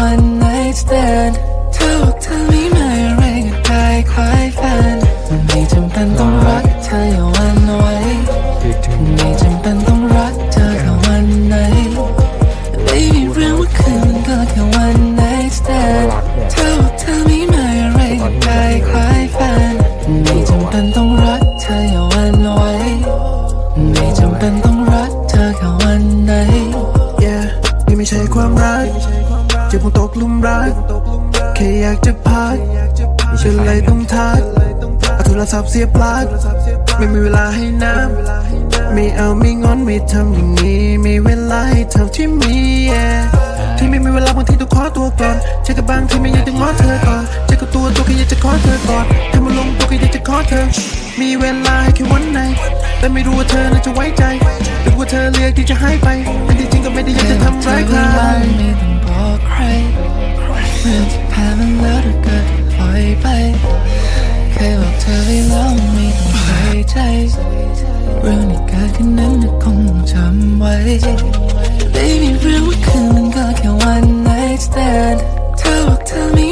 one night stand. ฉันเลยต้องทักเอาโทรศัพท์เสียบปลั๊กไม่มีเวลาให้น้ำไม่เอาไม่งอนไม่ทำอย่างนี้มีเวลาให้เท่าที่มีที่ไม่มีเวลาบางทีต้องขอตัวก่อนเช็คกับบางที่ไม่อยากจะง้อเธอก่อนเช็คกับตัวตัวแค่อยากจะขอเธอก่อนถ้ามาลงตัวแค่อยากจะขอเธอ มีเวลาให้แค่วันไหนแต่ไม่รู้ว่าเธอน่าจะไว้ใจหรือว่าเธอเลือกที่จะให้ไปแต่จริงก็ไม่ได้อยากจะ ธอไปแล้วไม่ต้องใส่ใจเรื่องที่เกิดขึ้นนั้นจะคงจำไว้ Baby เรื่องว่าคืนมันก็แค่ one night stand เธอบอกเธอไม่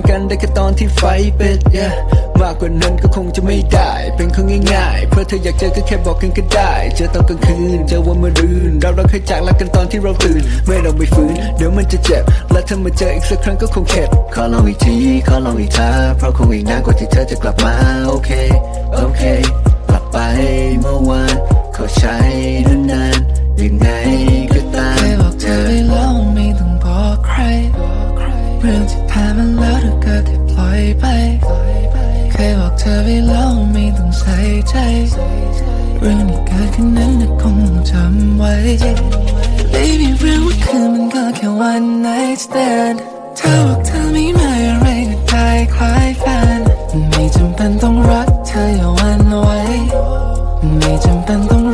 งกันได้แค่ตอนที่ไฟเป็น yeah มากกว่านั้นก็คงจะไม่ได้ เป็นคนง่ายๆ เพราะเธออยากเจอก็แค่บอกกันก็ได้ เจอตอนกลางคืน เจอวันมะรืน เราเราเคยจากลากันตอนที่เราตื่น ไม่เราไม่ฟื้นเดี๋ยวมันจะเจ็บ และถ้ามาเจออีกสักครั้งก็คงเข็ด ขอลองอีกที ขอลองอีกท่าเพราะคงอีกนานกว่าที่เธอจะกลับมา โอเค โอเค กลับไปเมื่อวานขอใช้นานๆยังไง Baby รู้ว่าคืนมันก็แค่ one night stand เธอบอกเธอไม่มาอะไรก็ได้คล้ายแฟนไม่จำเป็นต้องรักเธออย่าวันไว้ ไม่จำเป็นต้อง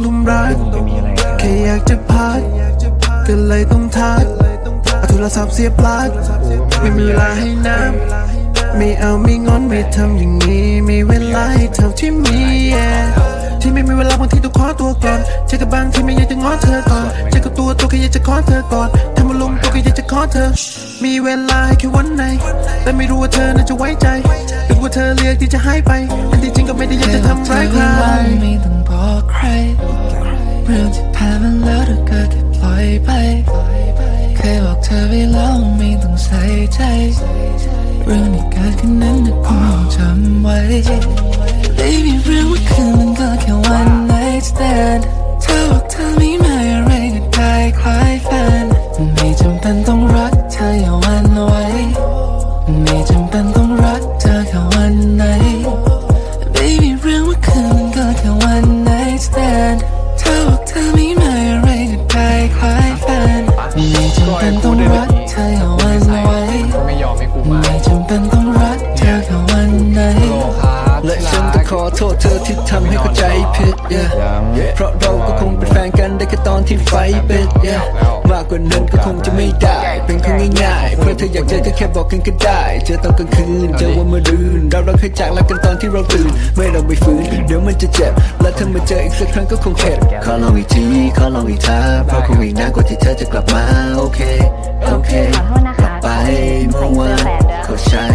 หลุมรักแค่อยากจะพักก็เลยต้องทักเอาโทรศัพท์เสียบปลั๊กไม่มีเวลาให้น้ำไม่เอาไม่งอนไม่ทำอย่างนี้ มีเวลาให้เท่าที่มีที่ไม่มีเวลาบางทีต้องขอตัวก่อนเช็คกับบางที่ไม่อยากจะง้อเธอก่อนเช็คกับตัวตัวแค่อยากจะขอเธอก่อนถ้ามาลงตัวแค่อยากจะขอเธอ มีเวลาให้แค่วันไหน แต่ไม่รู้ว่าเธอน่าจะไว้ใจหรือว่าเธอเลือกที่จะให้ไปแต่ที่จริงก็ไม่ได้อยากจะทำร้ายใคร ไม่ต้องบอกใครเรื่องที่ผ่านมาแล้วถ้าเกิดได้ปล่อยไปเคยบอกเธอไปแล้วไม่ต้องใส่ใจเรื่องที่เกิดขึ้นนั้นนะคงจำไว้ Baby เรื่องเมื่อคืนมันก็แค่ one night stand เธอบอก เพราะเราก็คงเป็นแฟนกันได้แค่ตอนที่ไฟเป็น yeah มากกว่านั้นก็คงจะไม่ได้ เป็นคนง่ายๆ เพราะเธออยากเจอก็แค่บอกกันก็ได้ เจอตอนกลางคืน เจอวันมะรืน เราเราเคยจากลากันตอนที่เราตื่น ไม่เราไม่ฟื้น เดี๋ยวมันจะเจ็บ และถ้ามาเจออีกสักครั้งก็คงเข็ดขอลองอีกทีขอลองอีกท่าเพราะคงอีกนานกว่าที่เธอจะกลับมา โอเค โอเคขอโทษนะคะไปเมื่อวานขอใช้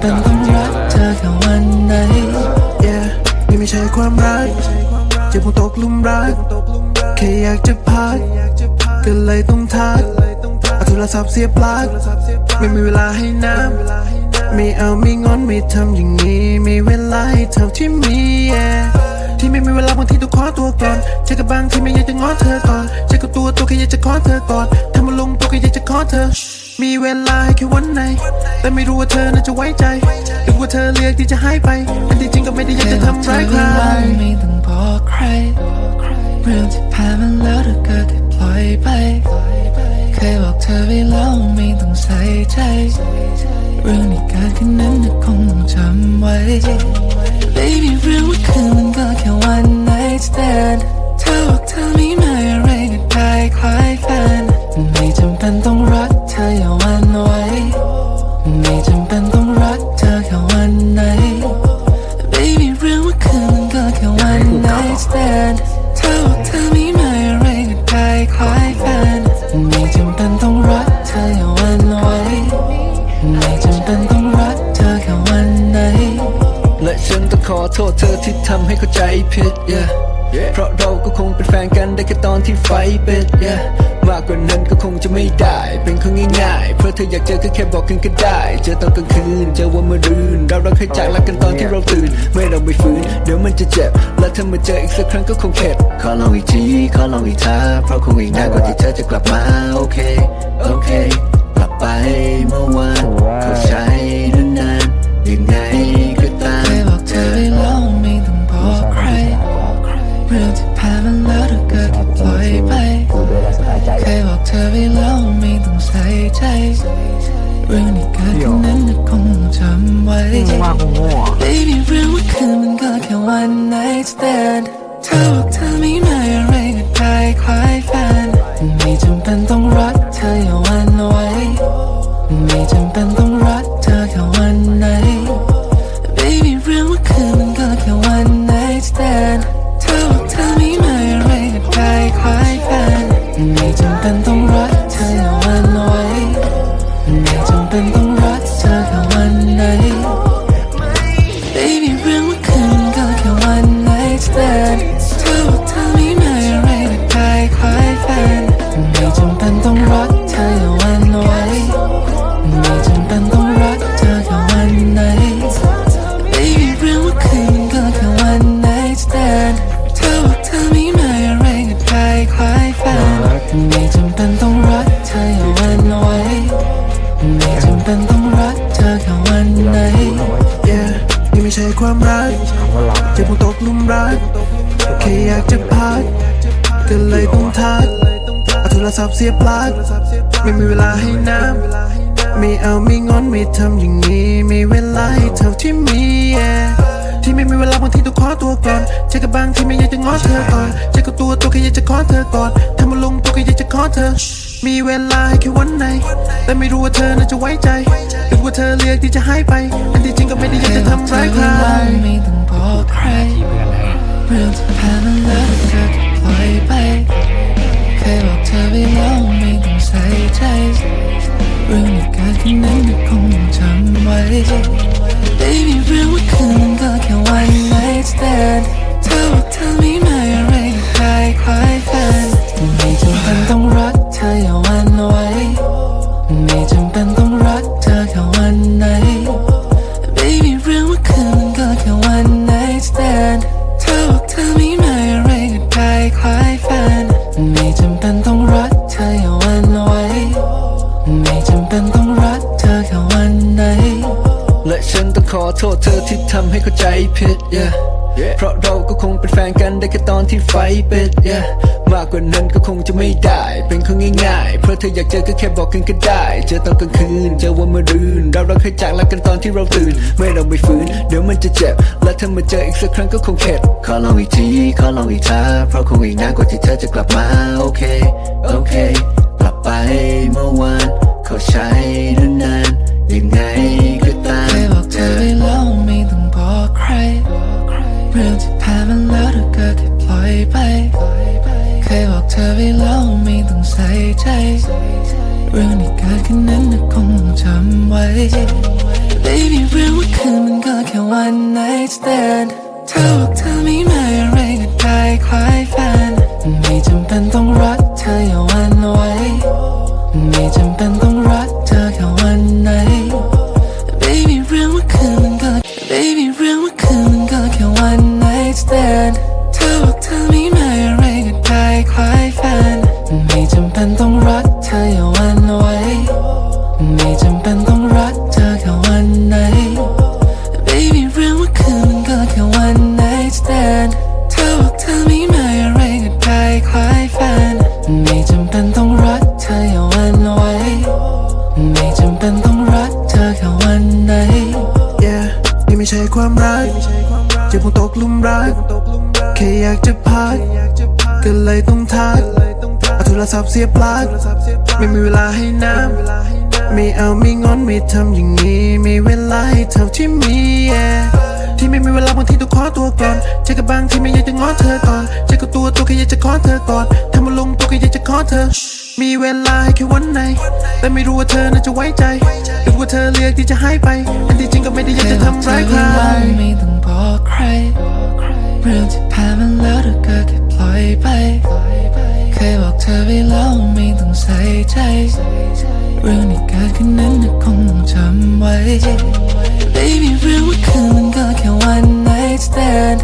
เป็นต้องรักเธอแค่วันไหน yeah นี่ไม่ใช่ความรักจะพุ่งตกลุมรัก แค่อยากจะพักก็เลยต้องทักเอาโทรศัพท์เสียบปลั๊กไม่มีเวลาให้น้ำไม่เอาไม่งอนไม่ทำอย่างนี้ มีเวลาให้เท่าที่มี yeah ที่ไม่มีเวลาบางทีต้องขอตัวก่อนเจอกับบางที่ไม่อยากจะง้อเธอก่อนเจอกับตัวตัวแค่อยากจะขอเธอก่อนทำมาลงตัวแค่อยากจะขอเธอ มีเวลาให้แค่วันไหน แต่ไม่รู้ว่าเธอน่าจะไว้ใจหรือว่าเธอเลือกที่จะให้ไป อันที่จริงก็ไม่ได้อยากจะทำร้ายใครไม่ต้องบอกใคร เรื่องที่ผ่านมาแล้วเธอก็ได้ปล่อยไป เคยบอกเธอไปแล้วไม่ต้องใส่ใจ เรื่องที่เกิดขึ้นนั้นเธอคงต้องจำไว้ Baby เรื่องเมื่อคืน ไม่จำเป็นต้องรักเธอแค่วันไหน และฉันต้องขอโทษเธอที่ทำให้เข้าใจผิด yeah เพราะเราก็คงเป็นแฟนกันได้แค่ตอนที่ไฟเป็น yeah มากกว่านั้นก็คงจะไม่ได้ เป็นคนง่ายๆ เพราะเธออยากเจอก็แค่บอกกันก็ได้ เจอตอนกลางคืน เจอวันมื่อรืน เราเราเคยจากรักกันตอนที่เราตื่น ไม่เราไม่ฟื้น เดี๋ยวมันจะเจ็บ และถ้ามาเจออีกสักครั้งก็คงเข็ด ขอลองอีกที ขอลองอีกท่าเพราะคงอีกนานกว่าที่เธอจะกลับมา โอเค โอเคกลับ ไปเมื่อวานเข้าใจนานๆยังไงก็ตามเคยบอกเธอไปแล้วไม่ต้องบอกใครเรื่องที่ผ่านมาแล้วเธอก็ได้ปล่อยไปเคยบอกเธอไปแล้วไม่ต้องใส่ใจเรื่องที่เกิดขึ้นนั้นเธอคงจำไว้ว่ากูโง่อะ Baby เรื่องเมื่อคืนมันก็แค่ one night stand เธอบอกเธอไม่มาอะไรก็ได้คล้ายแฟนไม่จำเป็นต้องรักเธออย่าห ไม่ ความรักจะพุ่งตกหลุมรักแค่อยากจะพักก็เลยต้องทักเอาโทรศัพท์เสียบปลั๊กไม่มีเวลาให้น้ำไม่เอาไม่งอนไม่ทำอย่างนี้มีเวลาให้เท่าที่มี yeah ที่ไม่มีเวลาบางทีต้องขอตัวก่อนเจอกับบางที่ไม่อยากจะง้อเธอก่อนเจอกับตัวตัวแค่อยากจะขอเธอก่อนทำมาลงตัวแค่อยากจะขอเธอ มีเวลาให้แค่วันไหน แต่ไม่รู้ว่าเธอน่าจะไว้ใจหรือว่าเธอเลือกที่จะให้ไป อันที่จริงก็ไม่ได้อยากจะทำร้ายใครไม่ต้องบอกใครเรื่องที่ผ่านมาแล้วเธอก็ปล่อยไป เคยบอกเธอไปแล้วไม่ต้องใส่ใจ เรื่องที่เกิดขึ้นนั้นคงต้องจำไว้ Baby เรื่องเมื่อคืนมันก็แค่ one night stand เธอบอกเธอไม่ ผิด yeah เพราะเราก็คงเป็นแฟแฟนกันได้แค่ตอนที่ไฟเป็ด yeah มากกว่านั้นก็คงจะไม่ได้ เป็นคนง่ายๆ เพราะเธออยากเจอก็แค่บอกกันก็ได้ เจอตอนกลางคืน เจอวันมะรืน เราเราเคยจากลากันตอนที่เราตื่น ไม่เราไม่ฟื้น เดี๋ยวมันจะเจ็บ และถ้ามาเจออีกสักครั้งก็คงเข็ด ขอลองอีกที ขอลองอีกท่าเพราะคงอีกนานกว่าที่เธอจะกลับมา โอเค โอเค กลับไปเมื่อวานเขาใช้นานๆยังไง เรื่องที่ผ่านมาแล้วเธอก็แค่ปล่อยไปเคยบอกเธอไปแล้วไม่ต้องใส่ใจ เรื่องที่เกิดขึ้นนั้นคงต้องจำไว้ Baby เรื่องเมื่อคืนมันก็แค่ one night stand เธอบอกเธอไม่มาอะไรก็ได้คล้ายแฟนไม่จำเป็นต้องรักเธออย่าวันไหวไม่จำเป็นต้อง ไม่ใช่ความรักจะพุ่งตกหลุมรัก แค่อยากจะพัก ก็เลยต้องทักเอาโทรศัพท์เสียบปลั๊กไม่มีเวลาให้น้ำไม่เอาไม่งอนไม่ทำอย่างนี้มีเวลาให้เท่าที่มี yeah ที่ไม่มีเวลาบางทีต้องขอตัวก่อนเจอกับบางที่ไม่อยากจะง้อเธอก่อนเจอกับตัวตัวแค่อยากจะขอเธอก่อนทำมาลงตัวแค่อยากจะขอเธอ มีเวลาให้แค่วันไหน แต่ไม่รู้ว่าเธอน่าจะไว้ใจหรือว่าเธอเลือกที่จะให้ไป อันที่จริงก็ไม่ได้อยากจะทำร้ายใครไม่ต้องบอกใคร เรื่องที่ผ่านมาแล้วเธอก็แค่ปล่อยไปเคยบอกเธอไปแล้วไม่ต้องใส่ใจ เรื่องที่เกิดขึ้นนั้นนะคงต้องจำไว้ Baby เรื่องเมื่อคืนมันก็แค่ one night stand